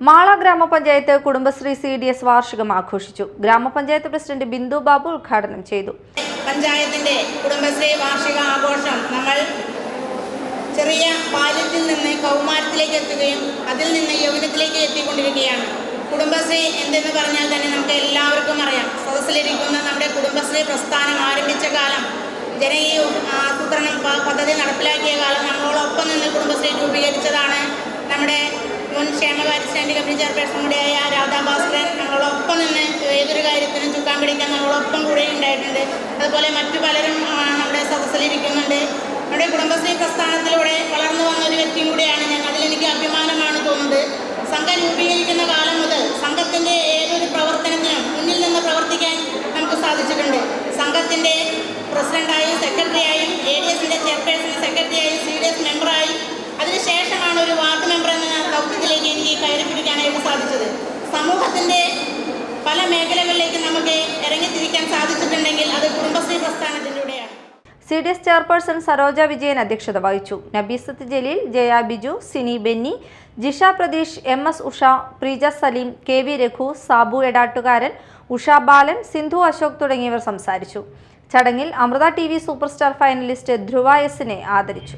മാള ഗ്രാമപഞ്ചായത്ത് Kudumbashree C D S വാർഷികം ആഘോഷിച്ചു. ഗ്രാമപഞ്ചായത്ത് പ്രസിഡന്റ് ബിന്ദു ബാബു ഉദ്ഘാടനം ചെയ്തു. പഞ്ചായത്തിന്റെ കുടുംബശ്രീ വാർഷിക ആഘോഷം നമ്മൾ ചെറിയ ബാല്യത്തിൽ നിന്ന് കൗമാരത്തിലേക്ക് എത്തുകയും അതിൽ നിന്ന് യൗവനത്തിലേക്ക് എത്തിക്കൊണ്ടിരിക്കുകയാണ്. കുടുംബശ്രീ എന്തെന്ന് പറഞ്ഞാൽ തന്നെ നമുക്ക് എല്ലാവർക്കും അറിയാം. സദസ്സിലിരിക്കുന്ന നമ്മുടെ കുടുംബശ്രീ പ്രസ്ഥാനം ആരംഭിച്ച കാലം ജനകീയ ആസൂത്രണം പദ്ധതി നടപ്പിലാക്കിയ കാലം നമ്മളോടൊപ്പം നിന്ന് മുൻ ക്ഷേമകാര്യ സ്റ്റാൻഡിംഗ് കമ്മിറ്റി ചെയർപേഴ്സൺ കൂടിയായ രാധാഭാസ്കരൻ നമ്മളോടൊപ്പം നിന്ന് ഏതൊരു കാര്യത്തിനും ചുക്കാൻ പിടിക്കാൻ നമ്മളോടൊപ്പം കൂടെ ഉണ്ടായിട്ടുണ്ട്. അതുപോലെ മറ്റു പലരും നമ്മുടെ സദസ്സിലിരിക്കുന്നുണ്ട് നമ്മുടെ കുടുംബശ്രീ പ്രസ്ഥാനത്തിലൂടെ വളർന്നു വന്ന ഒരു വ്യക്തിയും കൂടിയാണ് ഞാൻ. അതിലെനിക്ക് അഭിമാനമാണ് തോന്നുന്നത്. സംഘം രൂപീകരിക്കുന്ന കാലം മുതൽ സംഘത്തിന്റെ ഏതൊരു പ്രവർത്തനത്തിനും മുന്നിൽ നിന്ന് പ്രവർത്തിക്കാൻ നമുക്ക് സാധിച്ചിട്ടുണ്ട്. സംഘത്തിന്റെ പ്രസിഡന്റായും സെക്രട്ടറിയായും C D S chairperson Saroja Vijayan അധ്യക്ഷത വഹിച്ചു. Nabeesath Jaleel Jaya Biju Sini Benny Jisha Pratheesh M S Usha Preeja Saleem K V Raghu Sabu Edattukaran Usha Balan Sindhu Ashok തുടങ്ങിയവർ സംസാരിച്ചു. ചടങ്ങിൽ Amrita T V super star finalist Dhruva എസിനെ ആദരിച്ചു.